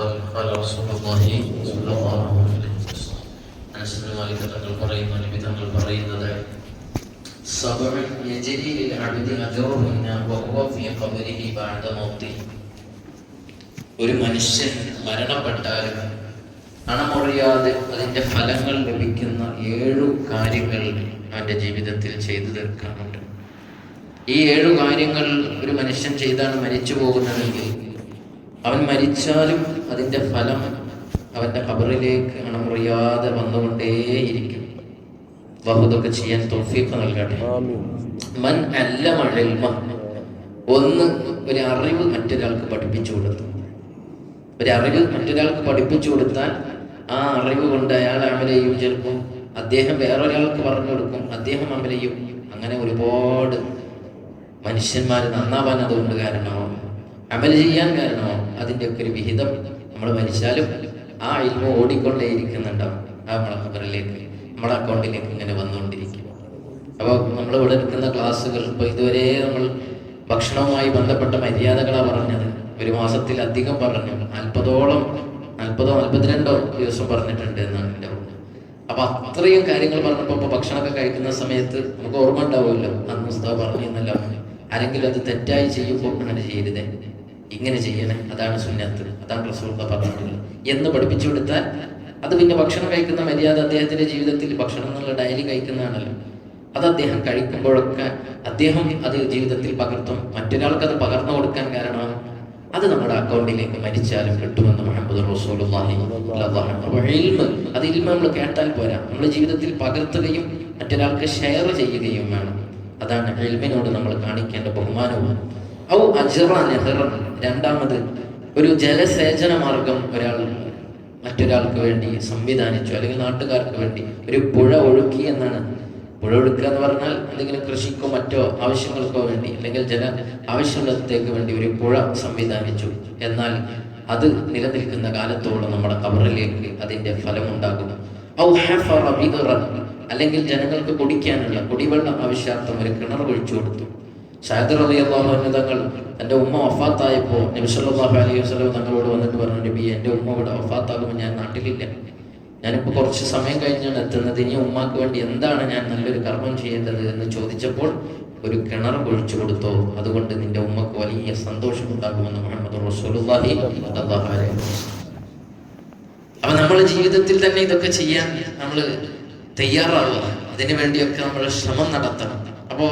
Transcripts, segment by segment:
قال قال رسول الله صلى الله عليه وسلم അനസിന് മാലിക് തങ്ങൾ പറയുന്നു നബി തങ്ങൾ പറയുന്നത് സബഉ യജ്രി ലിൽ അബ്ദി അജറുഹുന്ന വഹുവ ഫീ ഖബരിഹി ബഅദ മൗതി ഒരു മനുഷ്യൻ മരണപ്പെട്ടാൽ അണമുറിയാതെ അതിന്റെ ഫലങ്ങൾ ലഭിക്കുന്ന ഏഴു കാര്യങ്ങൾ അവന്റെ ജീവിതത്തിൽ ചെയ്തു തീർക്കാനുണ്ട് ഈ ഏഴു കാര്യങ്ങൾ ഒരു മനുഷ്യൻ ചെയ്താണ് മരിച്ചു പോകുന്നതെങ്കിൽ അവൻ മരിച്ചാലും അതിന്റെ ഫലം അവന്റെ ഖബറിലേക്ക് അണമുറിയാതെ വന്നുകൊണ്ടേയിരിക്കും. ബഹുതൊക്കെ ചെയ്യാൻ തോഫീഫ് നൽകട്ടെ. മൻ അല്ല ഇൽമ. ഒന്ന് ഒരു അറിവ് മറ്റൊരാൾക്ക് പഠിപ്പിച്ചു കൊടുത്തു. ഒരു അറിവ് മറ്റൊരാൾക്ക് പഠിപ്പിച്ചു കൊടുത്താൽ ആ അറിവ് കൊണ്ട് അയാൾ അമലയും ചിലപ്പോൾ അദ്ദേഹം വേറൊരാൾക്ക് പറഞ്ഞു കൊടുക്കും അദ്ദേഹം അമലയും അങ്ങനെ ഒരുപാട് മനുഷ്യന്മാർ നന്നാവാൻ അതുകൊണ്ട് കാരണമാവും. അമൽ ചെയ്യാൻ കാരണമാവും അതിന്റെയൊക്കെ ഒരു വിഹിതം നമ്മൾ മരിച്ചാലും ആ ഇൽമ ഓടിക്കൊണ്ടേ ഇരിക്കുന്നുണ്ടാവും ആ നമ്മളെ ഖബറിലേക്ക് നമ്മളെ അക്കൗണ്ടിലേക്ക് ഇങ്ങനെ വന്നുകൊണ്ടിരിക്കും. അപ്പോൾ നമ്മൾ ഇവിടെ എടുക്കുന്ന ക്ലാസ്സുകൾ ഇപ്പോൾ ഇതുവരെ നമ്മൾ ഭക്ഷണവുമായി ബന്ധപ്പെട്ട മര്യാദകളാണ് പറഞ്ഞത്. ഒരു മാസത്തിലധികം പറഞ്ഞു. നാൽപ്പതോളം നാൽപ്പതോ നാൽപ്പത്തിരണ്ടോ ദിവസം പറഞ്ഞിട്ടുണ്ട് എന്നാണ് എന്റെ അപ്പൊ അത്രയും കാര്യങ്ങൾ പറഞ്ഞപ്പോൾ ഇപ്പൊ ഭക്ഷണമൊക്കെ കഴിക്കുന്ന സമയത്ത് നമുക്ക് ഓർമ്മ ഉണ്ടാവുമല്ലോ. അന്ന് പറഞ്ഞു എന്നല്ല ആരെങ്കിലും അത് തെറ്റായി ചെയ്യുമ്പോൾ അങ്ങനെ ചെയ്യരുതേ. ഇങ്ങനെ ചെയ്യണം? അതാണ് സുന്നത്ത്. അതാണ് റസൂൽ പറഞ്ഞിട്ടുള്ളത്. എന്ന് പഠിപ്പിച്ചു കൊടുത്താൽ അത് പിന്നെ ഭക്ഷണം കഴിക്കുന്ന മര്യാദ അദ്ദേഹത്തിന്റെ ജീവിതത്തിൽ ഭക്ഷണം എന്നുള്ള ഡയലി കഴിക്കുന്നതാണല്ലോ. അത് അദ്ദേഹം കഴിക്കുമ്പോഴൊക്കെ അദ്ദേഹം അത് ജീവിതത്തിൽ പകർത്തും. മറ്റൊരാൾക്ക് അത് പകർന്നു കൊടുക്കാൻ കാരണമാണ് അത് നമ്മുടെ അക്കൗണ്ടിലേക്ക് മരിച്ചാലും കിട്ടുമെന്ന് മുഹമ്മദ് റസൂലുള്ളാഹി അത് ഇൽമ നമ്മൾ കേട്ടാൽ പോരാ. നമ്മുടെ ജീവിതത്തിൽ പകർത്തുകയും മറ്റൊരാൾക്ക് ഷെയർ ചെയ്യുകയും വേണം അതാണ് ഇൽമിനോട് നമ്മൾ കാണിക്കേണ്ട ബഹുമാനവും ഔ രണ്ടാമത് ഒരു ജലസേചന മാർഗം ഒരാൾ മറ്റൊരാൾക്ക് വേണ്ടി സംവിധാനിച്ചു അല്ലെങ്കിൽ നാട്ടുകാർക്ക് വേണ്ടി ഒരു പുഴ ഒഴുക്കി എന്നാണ്. പുഴ ഒഴുക്കുക എന്ന് പറഞ്ഞാൽ എന്തെങ്കിലും കൃഷിക്കോ മറ്റോ ആവശ്യങ്ങൾക്കോ വേണ്ടി അല്ലെങ്കിൽ ജല ആവശ്യമുള്ളത്തേക്ക് വേണ്ടി ഒരു പുഴ സംവിധാനിച്ചു. എന്നാൽ അത് നിലനിൽക്കുന്ന കാലത്തോളം നമ്മുടെ കബറിലേക്ക് അതിന്റെ ഫലമുണ്ടാകും. അല്ലെങ്കിൽ ജനങ്ങൾക്ക് കുടിക്കാനുള്ള കുടിവെള്ളം ആവശ്യാർത്ഥം ഒരു കിണർ ഒഴിച്ചു കൊടുത്തു. ഷാദർ അലി അള്ളാഹു തങ്ങൾ എന്റെ ഉമ്മ വഫാത്തായപ്പോൾ നബി സല്ലല്ലാഹു അലൈഹി വസ്ലം തങ്ങളോട് വന്നിട്ട് പറഞ്ഞു നബി എന്റെ ഉമ്മ ഇവിടെ വഫാത്താകുമ്പോൾ ഞാൻ നാട്ടിലില്ല. ഞാനിപ്പോൾ കുറച്ച് സമയം കഴിഞ്ഞാണ് എത്തുന്നത് ഇനി ഉമ്മാക്ക് വേണ്ടി എന്താണ് ഞാൻ നല്ലൊരു കർമ്മം ചെയ്യേണ്ടത്? എന്ന് ചോദിച്ചപ്പോൾ ഒരു കിണർ കുഴിച്ചു കൊടുത്തോ. അതുകൊണ്ട് നിന്റെ ഉമ്മക്ക് വലിയ സന്തോഷം ഉണ്ടാകുമെന്ന് മുഹമ്മദ് റസൂലുള്ളാഹി സ്വല്ലല്ലാഹു അലൈഹി അപ്പൊ നമ്മുടെ ജീവിതത്തിൽ തന്നെ ഇതൊക്കെ ചെയ്യാൻ നമ്മൾ തയ്യാറാവുക. അതിനു വേണ്ടിയൊക്കെ നമ്മൾ ശ്രമം നടത്തണം. അപ്പോ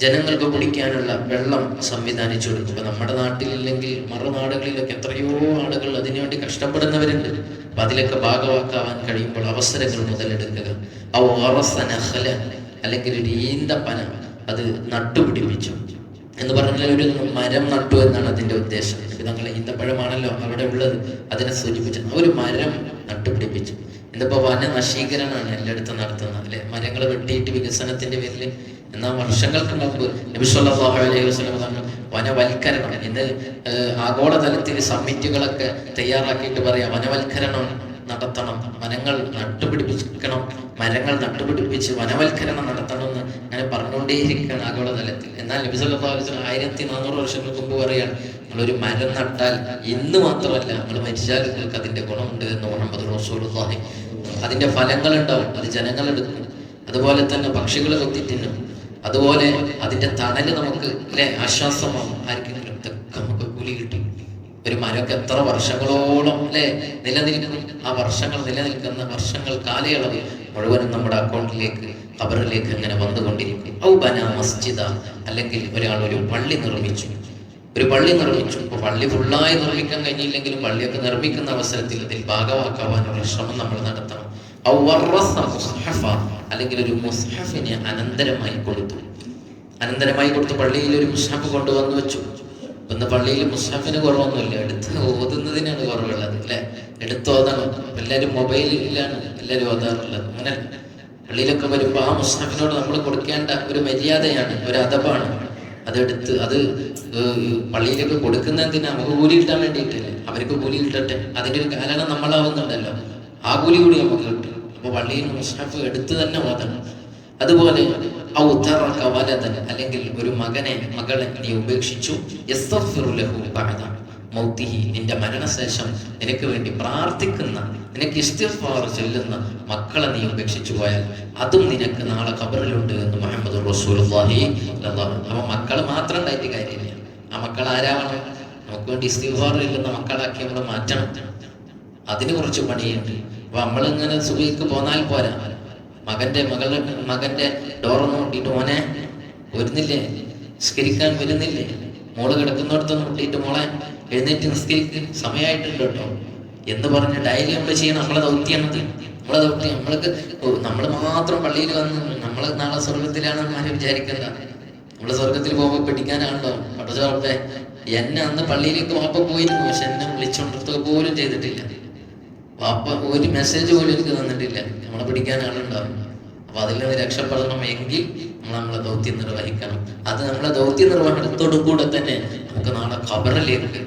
ജനങ്ങൾക്ക് കുടിക്കാനുള്ള വെള്ളം സംവിധാനിച്ചു കൊടുക്കും ഇപ്പൊ നമ്മുടെ നാട്ടിലില്ലെങ്കിൽ മറുനാടുകളിലൊക്കെ എത്രയോ ആളുകൾ അതിനുവേണ്ടി കഷ്ടപ്പെടുന്നവരുണ്ട്. അപ്പൊ അതിലൊക്കെ ഭാഗവാക്കാവാൻ കഴിയുമ്പോൾ അവസരങ്ങൾ മുതലെടുക്കുക. ഔ ഓറസനഹല അല്ലെങ്കിൽ ഒരു ഈന്തപ്പന അത് നട്ടുപിടിപ്പിച്ചു. എന്ന് പറഞ്ഞാൽ ഒരു മരം നട്ടു എന്നാണ് അതിന്റെ ഉദ്ദേശം. ഞങ്ങൾ ഈന്തപ്പഴമാണല്ലോ അവിടെ ഉള്ളത്. അതിനെ സൂചിപ്പിച്ചു. ഒരു മരം നട്ടുപിടിപ്പിച്ചു. ഇതിപ്പോൾ വന നശീകരണമാണ് എല്ലായിടത്തും നടത്തുന്നത് അല്ലെ? മരങ്ങൾ വെട്ടിയിട്ട് വികസനത്തിന്റെ പേരിൽ എന്നാൽ വർഷങ്ങൾക്ക് മുമ്പ് നബി സല്ലല്ലാഹു അലൈഹി വസല്ലം പറഞ്ഞു വനവൽക്കരണം ഇന്ന് ആഗോളതലത്തിൽ സമ്മിറ്റുകളൊക്കെ തയ്യാറാക്കിയിട്ട് പറയാം. വനവൽക്കരണം നടത്തണം. വനങ്ങൾ നട്ടുപിടിപ്പിക്കണം. മരങ്ങൾ നട്ടുപിടിപ്പിച്ച് വനവൽക്കരണം നടത്തണം എന്ന് അങ്ങനെ പറഞ്ഞുകൊണ്ടേയിരിക്കുകയാണ് ആഗോളതലത്തിൽ. എന്നാൽ നബി സല്ലല്ലാഹു അലൈഹി വസല്ലം ആയിരത്തി നാനൂറ് വർഷങ്ങൾക്ക് മുമ്പ് പറയാണ് നമ്മളൊരു മരം നട്ടാൽ ഇന്ന് മാത്രമല്ല നമ്മൾ മരിച്ചാൽ നിങ്ങൾക്ക് അതിന്റെ ഗുണമുണ്ട് എന്ന് മുഹമ്മദ് റസൂലുള്ളാഹി. അതിന്റെ ഫലങ്ങൾ ഉണ്ടാവും അത് ജനങ്ങളെടുക്കും അതുപോലെ തന്നെ പക്ഷികൾ കൊത്തി തിന്നും അതുപോലെ അതിന്റെ തണൽ നമുക്ക് അല്ലെ ആശ്വാസമാവും. ആർക്കെങ്കിലും ഇതൊക്കെ നമുക്ക് കൂലി കിട്ടും. ഒരു മരമൊക്കെ എത്ര വർഷങ്ങളോളം അല്ലെ നിലനിൽക്കും. ആ വർഷങ്ങൾ നിലനിൽക്കുന്ന വർഷങ്ങൾ കാലയളവ് മുഴുവനും നമ്മുടെ അക്കൗണ്ടിലേക്ക് ഖബറിലേക്ക് അങ്ങനെ വന്നുകൊണ്ടിരിക്കും. ഔബന മസ്ജിദ. അല്ലെങ്കിൽ ഒരാൾ ഒരു പള്ളി നിർമ്മിച്ചു. ഒരു പള്ളി നിർമ്മിച്ചു. ഇപ്പൊ പള്ളി ഫുള്ളായി നിർമ്മിക്കാൻ കഴിഞ്ഞില്ലെങ്കിലും പള്ളിയൊക്കെ നിർമ്മിക്കുന്ന അവസരത്തിൽ ഇതിൽ ഭാഗമാക്കാവാനുള്ള ശ്രമം നമ്മൾ നടത്തണം. അല്ലെങ്കിൽ ഒരു മുസ്ഹഫിനെ അനന്തരമായി കൊടുത്തു. അനന്തരമായി കൊടുത്ത് പള്ളിയിൽ ഒരു മുസ്ഹഫ് കൊണ്ടുവന്നു വെച്ചു. ഇന്ന് പള്ളിയിൽ മുസ്ഹഫിന് കുറവൊന്നുമില്ല. എടുത്ത് ഓതുന്നതിനാണ് കുറവുള്ളത് അല്ലെ? എടുത്ത് ഓതണം. എല്ലാവരും മൊബൈലിലാണ് എല്ലാവരും ഓതാറുള്ളത്. അങ്ങനെ പള്ളിയിലൊക്കെ വരുമ്പോൾ ആ മുസ്ഹഫിനോട് നമ്മൾ കൊടുക്കേണ്ട ഒരു മര്യാദയാണ് ഒരു അതപാണ് അതെടുത്ത് അത് പള്ളിയിലൊക്കെ പള്ളിയിലേക്ക് കൊടുക്കുന്ന എന്തിനാ നമുക്ക് കൂലി കിട്ടാൻ വേണ്ടിയിട്ടല്ലേ? അവർക്ക് കൂലി കിട്ടട്ടെ? അതിന്റെ ഒരു കാരണം നമ്മളാവുന്നുണ്ടല്ലോ. ആ കൂലി കൂടി നമുക്ക് കിട്ടും. അപ്പൊ പള്ളിയിൽ മുസ്ഹഫ് എടുത്തു തന്നെ ഓതണം. അതുപോലെ അല്ലെങ്കിൽ ഒരു മകനെ മകളെ നീ ഉപേക്ഷിച്ചു. നിന്റെ മരണശേഷം നിനക്ക് വേണ്ടി പ്രാർത്ഥിക്കുന്ന നിനക്ക് ഇസ്തിഫാർ ചെല്ലുന്ന മക്കളെ നീ ഉപേക്ഷിച്ചു പോയാൽ അതും നിനക്ക് നാളെ ഖബറിലുണ്ട് എന്ന് മുഹമ്മദ് റസൂലുള്ളാഹി അപ്പൊ മക്കൾ മാത്രം ഉണ്ടായിട്ട് കാര്യമില്ല. ആ മക്കൾ ആരാവണം? നമുക്ക് വേണ്ടി ഇസ്തിഫാർ ചെല്ലുന്ന മക്കളാക്കി നമ്മൾ മാറ്റണം. അതിന് കുറച്ച് പണിയുണ്ട്. അപ്പൊ നമ്മളിങ്ങനെ സുഖിക്ക് പോന്നാൽ പോരാ. മകന്റെ മകളുടെ മകന്റെ ഡോർ നോട്ടിട്ട് മോനെ വരുന്നില്ലേ? നിസ്കരിക്കാൻ വരുന്നില്ലേ? മോൾ കിടക്കുന്നിടത്ത് നോട്ടിട്ട് മോളെ എഴുന്നേറ്റ് നിസ്കരിക്ക്. സമയമായിട്ടുണ്ട് കേട്ടോ. എന്ന് പറഞ്ഞ് ഡയറി നമ്മൾ ചെയ്യണം. നമ്മളെ ദൗത്യമാണത് നമ്മളെ ദൗത്യം. നമ്മൾക്ക് നമ്മൾ മാത്രം പള്ളിയിൽ വന്ന് നമ്മൾ നാളെ സ്വർഗത്തിലാണ് ആരും വിചാരിക്കണ്ട. നമ്മൾ സ്വർഗത്തിൽ പോകുമ്പോൾ പിടിക്കാനാണല്ലോ. പടച്ചോറപ്പെ എന്നെ അന്ന് പള്ളിയിലേക്ക് വാപ്പ പോയിരുന്നു. പക്ഷെ എന്നെ വിളിച്ചുകൊണ്ടിടത്തൊക്കെ പോലും ചെയ്തിട്ടില്ല. വാപ്പ ഒരു മെസ്സേജ് പോലും എനിക്ക് തന്നിട്ടില്ല. നമ്മളെ പിടിക്കാൻ ആളുണ്ടാവും അപ്പൊ അതിൽ നിന്ന് രക്ഷപ്പെടണം എങ്കിൽ നമ്മൾ നമ്മളെ ദൗത്യം നിർവഹിക്കണം. അത് നമ്മളെ ദൗത്യ നിർവഹണത്തോടു കൂടെ തന്നെ നമുക്ക് നാളെ ഖബറിലേക്ക്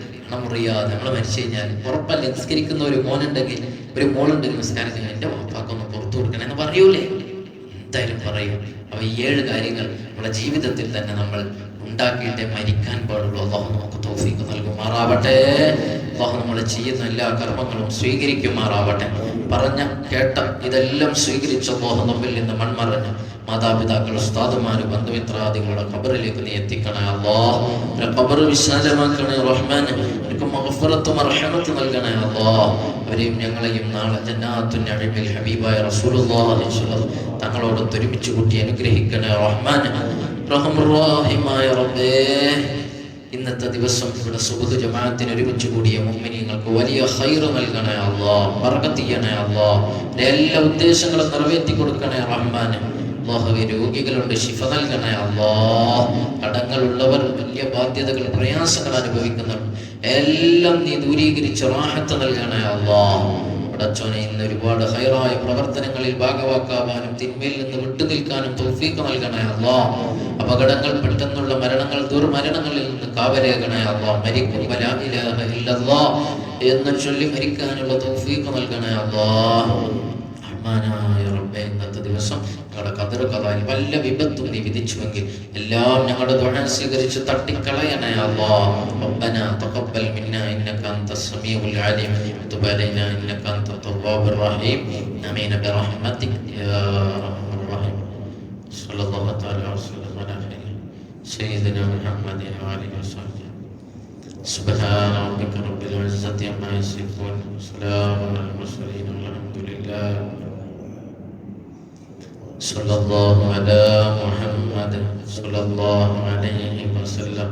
മുറിയാതെ നമ്മൾ മരിച്ചു കഴിഞ്ഞാൽ ഉറപ്പല്ല? നിസ്കരിക്കുന്ന ഒരു മോനുണ്ടെങ്കിൽ ഒരു മോളുണ്ടെങ്കിൽ നിസ്കാരത്തിൽ എന്റെ വാപ്പാക്കൊന്ന് പുറത്തു കൊടുക്കണം എന്ന് പറയൂലേ? എന്തായാലും പറയും. അപ്പൊ ഈ ഏഴ് കാര്യങ്ങൾ നമ്മുടെ ജീവിതത്തിൽ തന്നെ നമ്മൾ ഉണ്ടാക്കിയിട്ടേ മരിക്കാൻ പാടുള്ളൂ. അള്ളാഹു നമുക്ക് തോഫിക്ക് നൽകുമാറാവട്ടെ. അള്ളാഹു നമ്മൾ ചെയ്യുന്ന എല്ലാ കർമ്മങ്ങളും സ്വീകരിക്കുമാറാവട്ടെ. പറഞ്ഞ കേട്ട ഇതെല്ലാം സ്വീകരിച്ച അള്ളാഹു നമ്മിൽ നിന്ന് മൺമറഞ്ഞ് മാതാപിതാക്കൾ ഉസ്താദുമാർ ബന്ധുമിത്രാദികളുടെ ഖബറിലേക്ക് നീ എത്തിക്കണേ അള്ളാഹ് ഖബർ വിശാലമാക്കണേ റഹ്മാൻ. എനിക്ക് മഹഫറത്തും അർഹമത്ത് നൽകണേ അള്ളാഹ് അവരെയും ഞങ്ങളെയും നാളെ ജന്നാത്തുൻ അഴിമിൽ ഹബീബായ റസൂലുള്ളാഹി തങ്ങളോട് ഒരുമിച്ച് കൂട്ടി അനുഗ്രഹിക്കണേ റഹ്മാൻ. റബ്ബേ ഇന്നത്തെ ദിവസം ഇവിടെ സുബുദ് ജമാഅത്തിന് ഒരുമിച്ച് കൂടിയ മുമ്മിനിങ്ങൾക്ക് വലിയ ഹൈറ് നൽകണേ അള്ളാ മറക്കത്തിയണേ അള്ളാ. എല്ലാ ഉദ്ദേശങ്ങളും നിറവേറ്റി കൊടുക്കണേ റഹ്മാൻ അള്ളാഹുവെ രോഗികളുണ്ട് ശിഫ നൽകണേ അള്ളാ. കടങ്ങളുള്ളവർ വലിയ ബാധ്യതകൾ പ്രയാസങ്ങൾ അനുഭവിക്കുന്നുണ്ട്. എല്ലാം നീ ദൂരീകരിച്ച് റാഹത്ത് നൽകണേ അള്ളാ. അച്ഛനെ ഇന്ന് ഒരുപാട് ഹൈറായ പ്രവർത്തനങ്ങളിൽ ഭാഗവാക്കാവാനും തിന്മയിൽ നിന്ന് വിട്ടുനിൽക്കാനും തൗഫീഖ് നൽകണേ അല്ലോ അപകടങ്ങൾ പെട്ടെന്നുള്ള മരണങ്ങൾ ദുർമരണങ്ങളിൽ നിന്ന് കാവലേകണേ അല്ലോ മരിക്കുമ്പോ എന്ന് ചൊല്ലി മരിക്കാനുള്ള തൗഫീഖ് നൽകണേ അല്ലോ റഹ്മാനായ റബ്ബെ ഇന്നത്തെ ദിവസം ഞങ്ങളുടെ കതിർ വല്ല വിപത്തും നീ വിധിച്ചുവെങ്കിൽ എല്ലാം ഞങ്ങളുടെ ദുഃഖം സ്വീകരിച്ച് തട്ടിക്കളയണേ അല്ലോ റബ്ബനാ തഖബ്ബൽ السميع العليم وتب علينا إنك أنت التواب الرحيم. آمين برحمتك يا أرحم الراحمين. صلى الله تعالى وسلم على خير سيدنا محمد آله وصحبه. سبحان ربك رب العزة عما يصفون وسلام على المرسلين والحمد لله. صلى الله على محمد صلى الله عليه وسلم.